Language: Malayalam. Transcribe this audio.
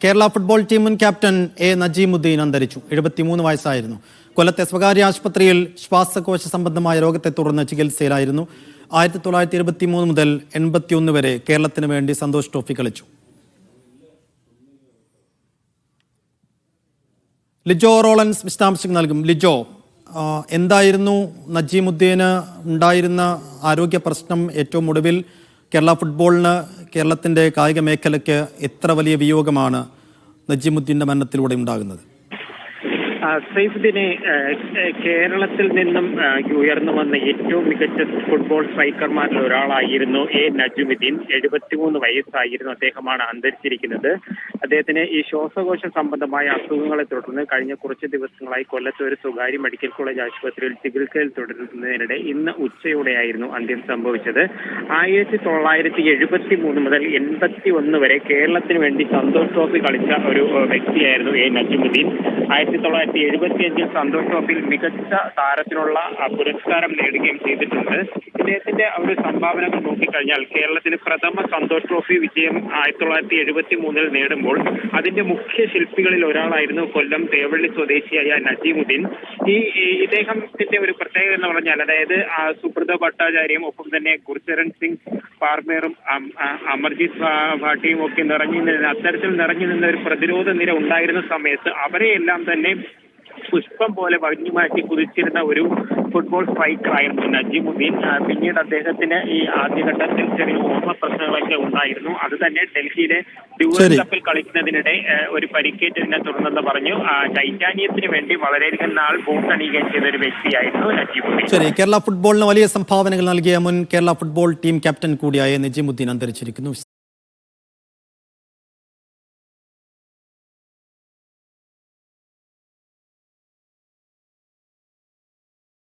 കേരള ഫുട്ബോൾ ടീം മുൻ ക്യാപ്റ്റൻ എ നജീമുദ്ദീൻ അന്തരിച്ചു. എഴുപത്തിമൂന്ന് വയസ്സായിരുന്നു. കൊല്ലത്തെ സ്വകാര്യ ആശുപത്രിയിൽ ശ്വാസകോശ സംബന്ധമായ രോഗത്തെ തുടർന്ന് ചികിത്സയിലായിരുന്നു. ആയിരത്തി തൊള്ളായിരത്തി ഇരുപത്തി മൂന്ന് മുതൽ എൺപത്തിയൊന്ന് വരെ കേരളത്തിന് വേണ്ടി സന്തോഷ് ട്രോഫി കളിച്ചു. ലിജോ റോളൻസ് വിശദാംശങ്ങൾ നൽകും. ലിജോ എന്തായിരുന്നു നജീമുദ്ദീന് ഉണ്ടായിരുന്ന ആരോഗ്യ പ്രശ്നം ഏറ്റവും ഒടുവിൽ കേരള ഫുട്ബോളിന് കേരളത്തിന്റെ കായിക മേഖലയ്ക്ക് എത്ര വലിയ വിയോഗമാണ് നജീമുദ്ദീന്റെ മരണത്തിലൂടെ ഉണ്ടാകുന്നത്? സൈഫുദ്ദീനെ കേരളത്തിൽ നിന്നും ഉയർന്നു വന്ന ഏറ്റവും മികച്ച ഫുട്ബോൾ സ്ട്രൈക്കർമാരിൽ ഒരാളായിരുന്നു എ. നജുമുദ്ദീൻ. എഴുപത്തിമൂന്ന് വയസ്സായിരുന്നു അദ്ദേഹമാണ് അന്തരിച്ചിരിക്കുന്നത്. അദ്ദേഹത്തിന് ഈ ശ്വാസകോശ സംബന്ധമായ അസുഖങ്ങളെ തുടർന്ന് കഴിഞ്ഞ കുറച്ച് ദിവസങ്ങളായി കൊല്ലത്തെ ഒരു സ്വകാര്യ മെഡിക്കൽ കോളേജ് ആശുപത്രിയിൽ ചികിത്സയിൽ തുടരുന്നതിനിടെ ഇന്ന് ഉച്ചയോടെയായിരുന്നു അന്ത്യം സംഭവിച്ചത്. ആയിരത്തി തൊള്ളായിരത്തി എഴുപത്തി മൂന്ന് മുതൽ എൺപത്തി ഒന്ന് വരെ കേരളത്തിന് വേണ്ടി സന്തോഷ് ട്രോഫി കളിച്ച ഒരു വ്യക്തിയായിരുന്നു എ. നജുമുദ്ദീൻ. ആയിരത്തി തൊള്ളായിരത്തി എഴുപത്തി അഞ്ചിൽ സന്തോഷ് ട്രോഫിയിൽ മികച്ച താരത്തിനുള്ള പുരസ്കാരം നേടുകയും ചെയ്തിട്ടുണ്ട്. ഇദ്ദേഹത്തിന്റെ ഒരു സംഭാവനകൾ നോക്കിക്കഴിഞ്ഞാൽ കേരളത്തിന് പ്രഥമ സന്തോഷ് ട്രോഫി വിജയം ആയിരത്തി തൊള്ളായിരത്തി എഴുപത്തി മൂന്നിൽ നേടുമ്പോൾ അതിന്റെ മുഖ്യ ശില്പികളിൽ ഒരാളായിരുന്നു കൊല്ലം തേവള്ളി സ്വദേശിയായ നജീമുദ്ദീൻ. ഈ ഇദ്ദേഹത്തിന്റെ ഒരു പ്രത്യേകത എന്ന് പറഞ്ഞാൽ അതായത് സുബ്രത ഭട്ടാചാര്യയും ഒപ്പം തന്നെ ഗുർചരൺ സിംഗ് പാർമേറും അമർജിത് ഭാട്ടിയും ഒക്കെ നിറഞ്ഞു അത്തരത്തിൽ നിറഞ്ഞു നിന്ന ഒരു പ്രതിരോധ നിര ഉണ്ടായിരുന്ന സമയത്ത് അവരെയെല്ലാം തന്നെ പുഷ്പം പോലെ വഴിഞ്ഞു മാറ്റി കുതിച്ചിരുന്ന ഒരു ഫുട്ബോൾ സ്ട്രൈക്കർ ആയിരുന്നു നജീമുദ്ദീൻ. പിന്നീട് അദ്ദേഹത്തിന് ഈ ആദ്യഘട്ടത്തിൽ ചെറിയ ഓർമ്മ പ്രശ്നങ്ങളൊക്കെ ഉണ്ടായിരുന്നു. അത് തന്നെ ഡൽഹിയിലെ ഡ്യൂറൽ. കപ്പിൽ കളിക്കുന്നതിനിടെ ഒരു പരിക്കേറ്റതിനെ തുടർന്നെന്ന് പറഞ്ഞു. ടൈറ്റാനിയത്തിന് വേണ്ടി വളരെയധികം നാൾ ബോട്ട് അണിയുകയും ചെയ്ത ഒരു വ്യക്തിയായിരുന്നു നജീമുദ്ദീൻ. ശരി കേരള ഫുട്ബോളിന് വലിയ സംഭാവനകൾ നൽകിയ മുൻ കേരള ഫുട്ബോൾ ടീം ക്യാപ്റ്റൻ കൂടിയായ നജീമുദ്ദീൻ അന്തരിച്ചിരിക്കുന്നു.